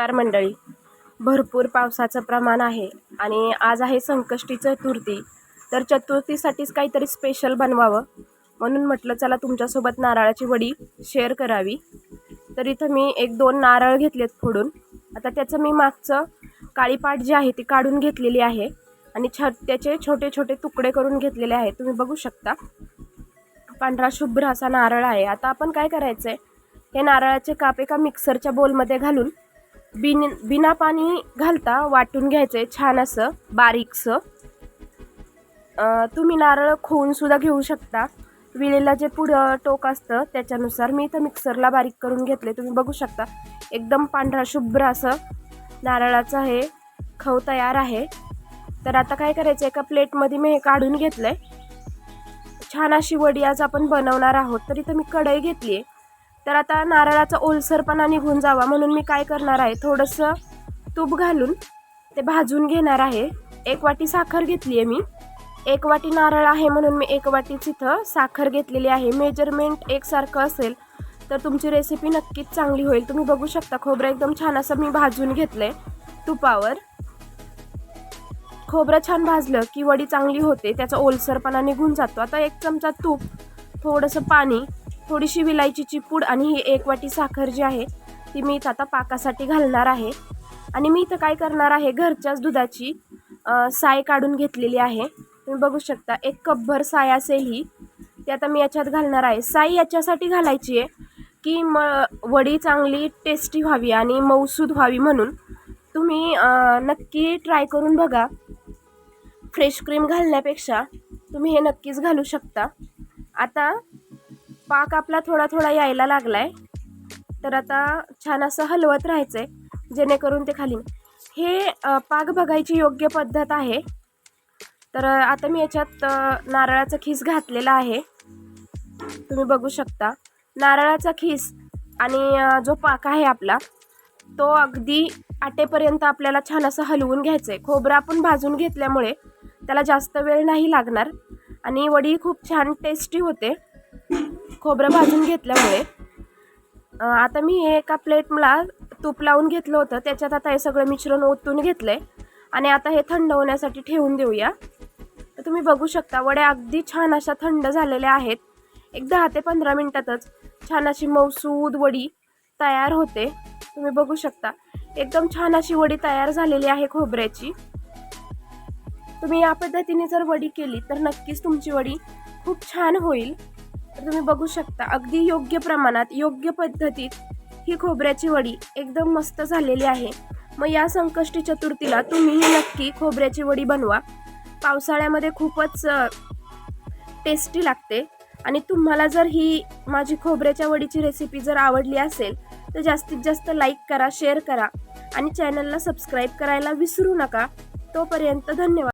नमस्कार मंडळी. भरपूर पावसाचं प्रमाण आहे आणि आज आहे संकष्टी चतुर्थी तर चतुर्थीसाठीच काहीतरी स्पेशल बनवावं. म्हणून म्हटलं चला तुमच्यासोबत नारळाची वडी शेअर करावी. तर इथं मी एक दोन नारळ घेतलेत फोडून. आता त्याचं मी मागचं काळीपाट जी आहे ती काढून घेतलेली आहे. आणि छ त्याचे छोटे छोटे तुकडे करून घेतलेले आहे. तुम्ही बघू शकता. पांढरा शुभ्र असा नारळ आहे. आता आपण काय करायचं आहे हे नारळाचे काप एका मिक्सरच्या बोलमध्ये घालून बिन बिना पाणी घालता वाटून घ्यायचं आहे छान असं बारीकसं. तुम्ही नारळ खोवून सुद्धा घेऊ शकता. विळेला जे पुढं टोक असतं त्याच्यानुसार मी इथं मिक्सरला बारीक करून घेतले तुम्ही बघू शकता एकदम पांढरा शुभ्र असं नारळाचं हे खव तयार आहे. तर आता काय करायचं एका प्लेटमध्ये मी हे काढून घेतलं आहे छान अशी वडी आज आपण बनवणार आहोत. तर इथं मी कढई घेतली आहे तर आता नारळाचा ओलसरपणा निघून जावा. म्हणून मी काय करणार आहे? थोडंसं तूप घालून ते भाजून घेणार आहे. एक वाटी साखर घेतली आहे मी. एक वाटी नारळ आहे म्हणून मी एक वाटीच इथं साखर घेतलेली आहे. मेजरमेंट एकसारखं असेल तर तुमची रेसिपी नक्कीच चांगली होईल. तुम्ही बघू शकता खोबरं एकदम छान असं मी भाजून घेतलं आहे तुपावर. खोबरं छान भाजलं की वडी चांगली होते. त्याचा ओलसरपणा निघून जातो. आता एक चमचा तूप थोडंसं पाणी थोडीशी विलायचीची पूड आणि ही एक वाटी साखर जी आहे ती मी इथं आता पाकासाठी घालणार आहे. आणि मी इथं काय करणार आहे घरच्याच दुधाची साय काढून घेतलेली आहे. तुम्ही बघू शकता एक कपभर साय असेल ही. ती आता मी याच्यात घालणार आहे. साई याच्यासाठी घालायची आहे की म वडी चांगली टेस्टी व्हावी आणि मऊसूद व्हावी म्हणून. तुम्ही नक्की ट्राय करून बघा. फ्रेश क्रीम घालण्यापेक्षा तुम्ही हे नक्कीच घालू शकता. आता पाक आपला थोडा थोडा यायला लागलाय. तर आता छान असं हलवत राहायचं आहे जेणेकरून ते खाली हे पाक बघायची योग्य पद्धत आहे. तर आता मी याच्यात नारळाचा खीस घातलेला आहे. तुम्ही बघू शकता. नारळाचा खीस आणि जो पाक आहे आपला तो अगदी आटेपर्यंत आपल्याला छान असं हलवून घ्यायचं आहे खोबरं आपण भाजून घेतल्यामुळे त्याला जास्त वेळ नाही लागणार आणि वडी खूप छान टेस्टी होते. खोबरं भाजून घेतल्यामुळे आता मी हे एका प्लेटला तूप लावून घेतलं होतं. त्याच्यात आता हे सगळं मिश्रण ओतून घेतलं आहे आणि आता हे थंड होण्यासाठी ठेवून देऊया. तर तुम्ही बघू शकता वड्या अगदी छान अशा थंड झालेल्या आहेत. एक दहा ते पंधरा मिनटातच छान अशी मौसूद वडी तयार होते. तुम्ही बघू शकता एकदम छान अशी वडी तयार झालेली आहे खोबऱ्याची. तुम्ही या पद्धतीने जर वडी केली तर नक्कीच तुमची वडी खूप छान होईल. तुम्ही बघू शकता अगदी योग्य प्रमाणात योग्य पद्धतीत ही खोबऱ्याची वडी एकदम मस्त झालेली आहे. मग या संकष्टी चतुर्थीला तुम्हीही नक्की खोबऱ्याची वडी बनवा. पावसाळ्यामध्ये खूपच टेस्टी लागते. आणि तुम्हाला जर ही माझी खोबऱ्याच्या वडीची रेसिपी जर आवडली असेल तर जास्तीत जास्त लाईक करा शेअर करा. आणि चॅनलला सबस्क्राईब करायला विसरू नका. तोपर्यंत धन्यवाद.